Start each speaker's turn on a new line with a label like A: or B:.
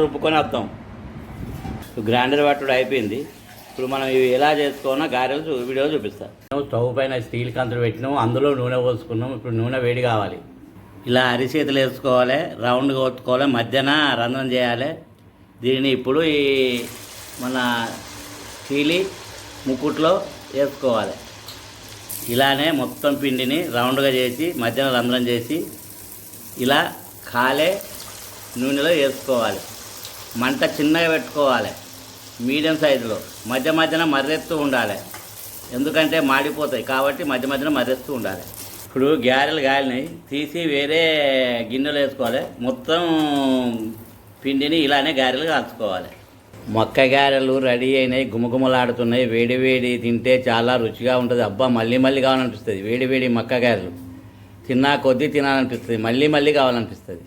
A: రుబ్బుకొని వస్తాం. గ్రైండర్ పట్టుడు అయిపోయింది. ఇప్పుడు మనం ఇవి ఎలా చేసుకోవాలో గారెలు వీడియో చూపిస్తాం. స్టవ్ పైన స్టీల్ కంతులు పెట్టినాము. అందులో నూనె పోసుకున్నాం ఇప్పుడు నూనె వేడి కావాలి. ఇలా అరిచేతులు వేసుకోవాలి. రౌండ్గా కొట్టుకోవాలి మధ్యన రంధ్రం చేయాలి. దీన్ని ఇప్పుడు ఈ మన చీలి ముక్కుట్లో వేసుకోవాలి. ఇలానే మొత్తం పిండిని రౌండ్గా చేసి మధ్యన రంధ్రం చేసి ఇలా కాలే నూనెలో వేసుకోవాలి. మంట చిన్నగా పెట్టుకోవాలి. మీడియం సైజులో. మధ్య మధ్యన మర్రెత్తూ ఉండాలి. ఎందుకంటే మాడిపోతాయి. కాబట్టి మధ్య మధ్యన మర్రెత్తూ ఉండాలి. ఇప్పుడు గారెలు గాలినాయి తీసి వేరే గిన్నెలు వేసుకోవాలి. మొత్తం పిండిని ఇలానే గారెలు కాల్చుకోవాలి. మొక్క గారెలు రెడీ అయినాయి. గుమగుమలాడుతున్నాయి వేడి వేడి తింటే చాలా రుచిగా ఉంటుంది. అబ్బా మళ్ళీ మళ్ళీ కావాలనిపిస్తుంది. వేడి వేడి మక్క గారెలు. తిన్నా కొద్దీ తినాలనిపిస్తుంది. మళ్ళీ మళ్ళీ కావాలనిపిస్తుంది.